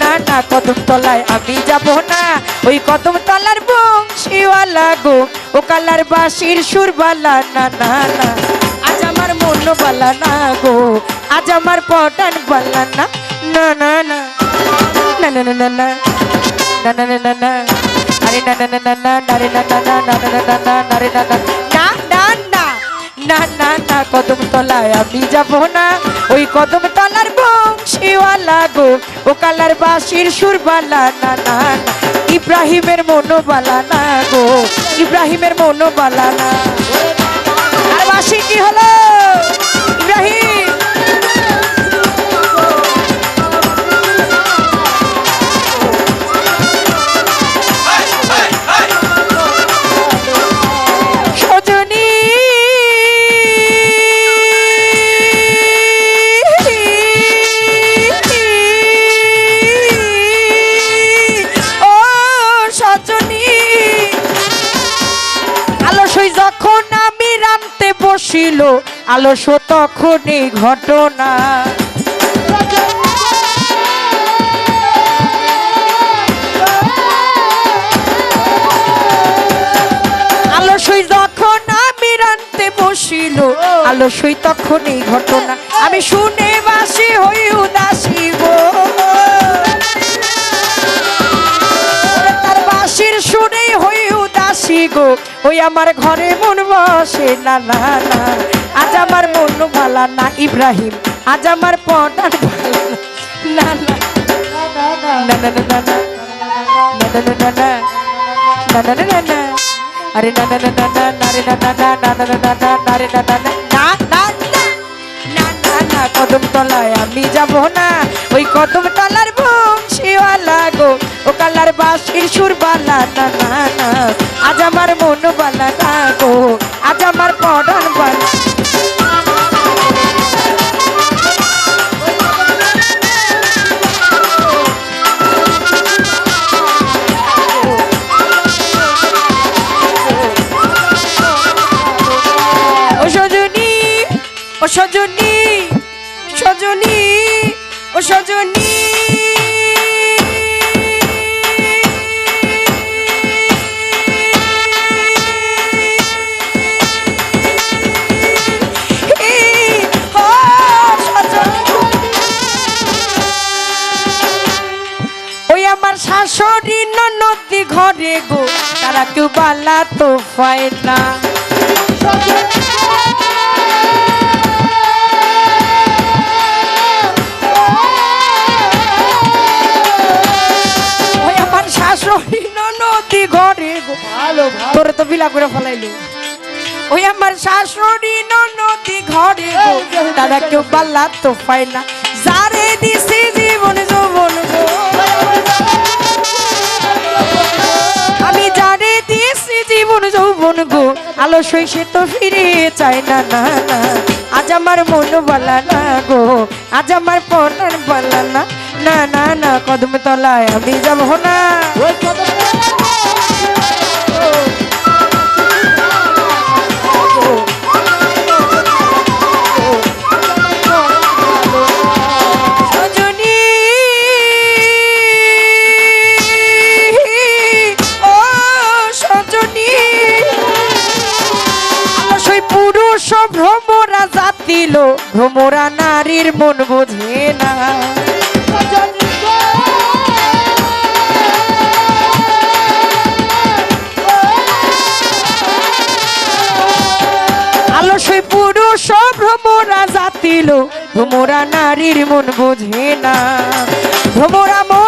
না না কদম তলায় আমি যাব না ওই কদম তলার বংশীওয়ালা গো ও কালার বাসির সুরবালা না না না আজ আমার মন বালা না গো আজ আমার পটান বালা না না না না না না না না না না না না না না আরে না না না না না না রে না না না না না না না না রে না না না না না না, কদম তলায় আমি যাব না। ওই কদম তলার বংশীওয়ালা গো, ও কালার বাসির সুরবালা না না। ইব্রাহিমের মনোবালা না গো, ইব্রাহিমের মনোবালা না। রামতে বসিল আলস তখনই ঘটনা। আলসই যখন আমি রানতে বসিল আলসই তখন ঘটনা। আমি শুনে বাসি হই উদাসী গো। গো ওই আমার ঘরে মন বসে না না না আজ আমার মন ভালা না ইব্রাহিম আজ আমার পট আর আরে কদম তলায় আমি যাব না ওই কদম তলার বংশীওয়ালা ও কালার বাসির সুরবালা না না না। আজ আমার মন বালা না গো, আজ আমার পড়ান বালা। সজনী সজনী, ও সজনী। গো তারা কেউ বালা তো পায় না। আমার শাশুড়ি নদী ঘরে গো তোরে তো বিলা করে ফেলাইলো। ওই আমার শাশুড়ি নদী ঘরে গো তারা কেউ বাল্লা তো পায় না। যারে দিছি জীবন গো আলো সে তো ফিরে চাই না না না। আজ আমার মন বলা না গো, আজ আমার পনার বলা না। না না না কদম তলায় আমি যাব না। ভ্রমরা জাতিল ভ্রমরা নারীর মন বোঝে না। ভ্রমরা জাতিল ভ্রমরা নারীর মন বোঝে না। ভ্রমরা মধু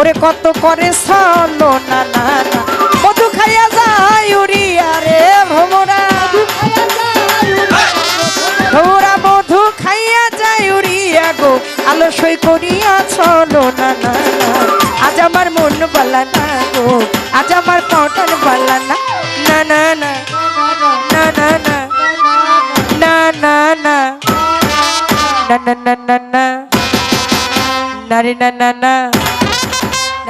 ওরে কত করে সলো না না না মধু খাইয়া যায় উড়িয়া রে ভ্রমরা ভ্রমরা মধু খাইয়া যায় উড়িয়া গো। আলসই করিয়া চলো না না আজ আমার মন বালা না গো। আজ আমার পটান বালা না। না না না না না না। না না না না না না না না নারে না না না।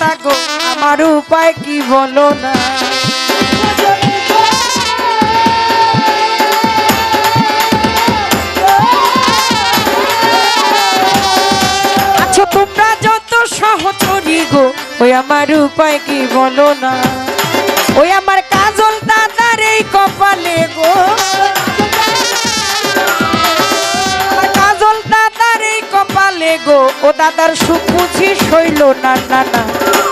শ্রোতা গো, আমার উপায় কি বলো না? আচ্ছা তোমরা যত সহচরী গো, ওই আমার উপায় কি বলো না? দাদার সুখ বুঝি সইল না না না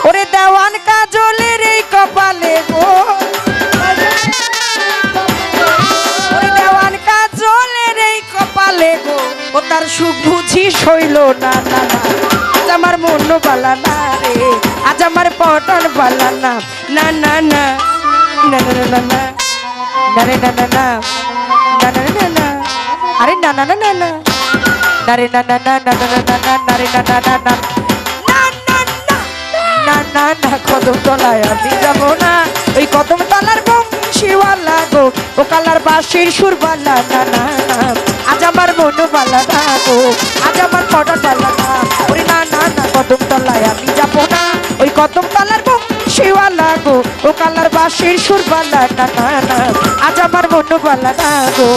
ওরে দেওয়ান কাজলের এই কপালে গো দেওয়ান কাজলের ও তার সুখ বুঝি সইল না না না আজ আমার মন বালা না রে আজ আমার পটন বালা না না না না না না না না না না না না না না না না আরে না না না না না না রে না না না না না না না না রে না না না না কদম তলায় আমি যাব না ওই কদম তলার বংশীওয়ালা গো ও কালার বাঁশির সুরবালা না না না আজ আমার মন বালা না গো আজ আমার পটা বালা না ওরে না না না কদম তলায় আমি যাব না ওই কদম তলার বংশীওয়ালা গো ও কালার বাঁশির সুরবালা না না না আজ আমার মন বালা না গো